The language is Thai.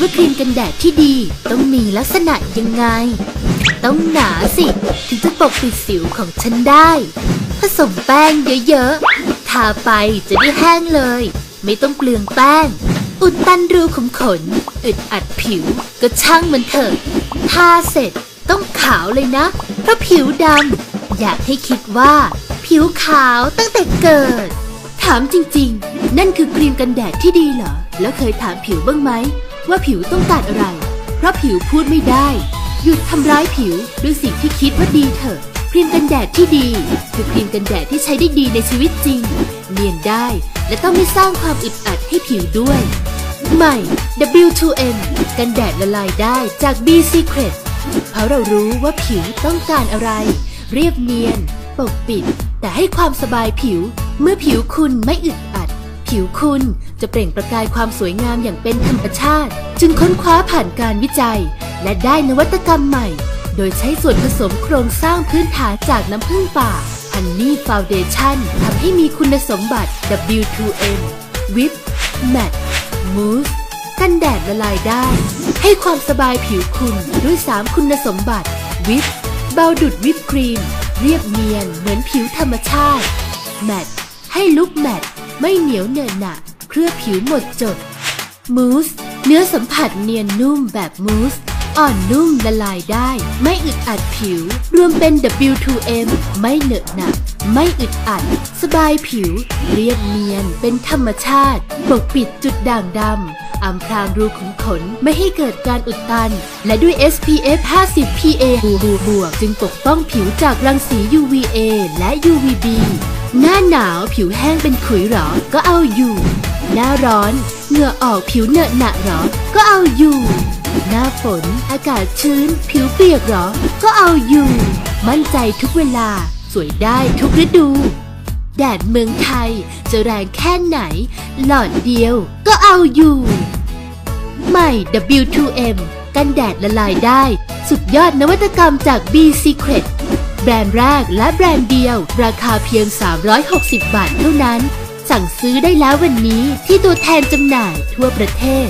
ว่าครีมกันแดดที่ดี ต้องมีลักษณะยังไง ต้องหนาสิ ถึงจะปกปิดสิวของฉันได้ ผสมแป้งเยอะๆ ทาไปจะได้แห้งเลย ไม่ต้องเปลืองแป้ง อุดตันรูขุมขน อึดอัดผิว ก็ช่างมันเถอะ ทาเสร็จต้องขาวเลยนะ เพราะผิวดำ อยากให้คิดว่า ผิวขาวตั้งแต่เกิด ถามจริง ๆ นั่นคือครีมกันแดดที่ดีเหรอ แล้วเคยถามผิวบ้างไหม ว่าผิวต้องการอะไร เพราะผิวพูดไม่ได้ หยุดทำร้ายผิวด้วยสิ่งที่คิดว่าดีเถอะครีมกันแดดที่ดี คือครีมกันแดดที่ใช้ได้ดีในชีวิตจริง เนียนได้ และต้องไม่สร้างความอึดอัดให้ผิวด้วย ใหม่ W2M กันแดดละลายได้จาก B Secret เพราะเรารู้ว่าผิวต้องการอะไร เรียบเนียน ปกปิด แต่ให้ความสบายผิว เมื่อผิวคุณไม่อึดอัด ผิวคุณจะเปล่งประกายความสวยงามอย่างเป็นธรรมชาติ จึงค้นคว้าผ่านการวิจัย และได้นวัตกรรมใหม่ โดยใช้ส่วนผสมโครงสร้างพื้นฐานจากน้ำผึ้งป่า Honey Foundation ทำให้มีคุณสมบัติ W2M Whip Matte Mousse กันแดดละลายได้ ให้ความสบายผิวคุณด้วย 3 คุณสมบัติ วิปเบาดุดวิปครีม เรียบเนียนเหมือนผิวธรรมชาติ แมตให้ลุกแมต ไม่เหนียวเหนอะหนะเคลือบผิวหมดจด มูส เนื้อสัมผัสเนียนนุ่มแบบมูส อ่อนนุ่มละลายได้ ไม่อึดอัดผิว รวมเป็น W2M ไม่เหนอะหนะไม่อึดอัด สบายผิว เรียบเนียนเป็นธรรมชาติ ปกปิดจุดด่างดำอำพรางรูขุมขนไม่ให้เกิดการอุดตัน และด้วย SPF 50 PA บวกบวกจึงปกป้องผิวจากรังสี UVA และ UVB หน้าหนาวผิวแห้งเป็นขุยหรอ ก็เอาอยู่ หน้าร้อนเหงื่อออกผิวเหนอะหนะหรอ ก็เอาอยู่ หน้าฝนอากาศชื้น ผิวเปียกหรอ ก็เอาอยู่ มั่นใจทุกเวลา สวยได้ทุกฤดู แดดเมืองไทยจะแรงแค่ไหน หลอดเดียวก็เอาอยู่ ใหม่ W2M กันแดดละลายได้ สุดยอดนวัตกรรมจาก B Secret แบรนด์แรกและแบรนด์เดียว ราคาเพียง 360 บาทเท่านั้น สั่งซื้อได้แล้ววันนี้ที่ตัวแทนจำหน่ายทั่วประเทศ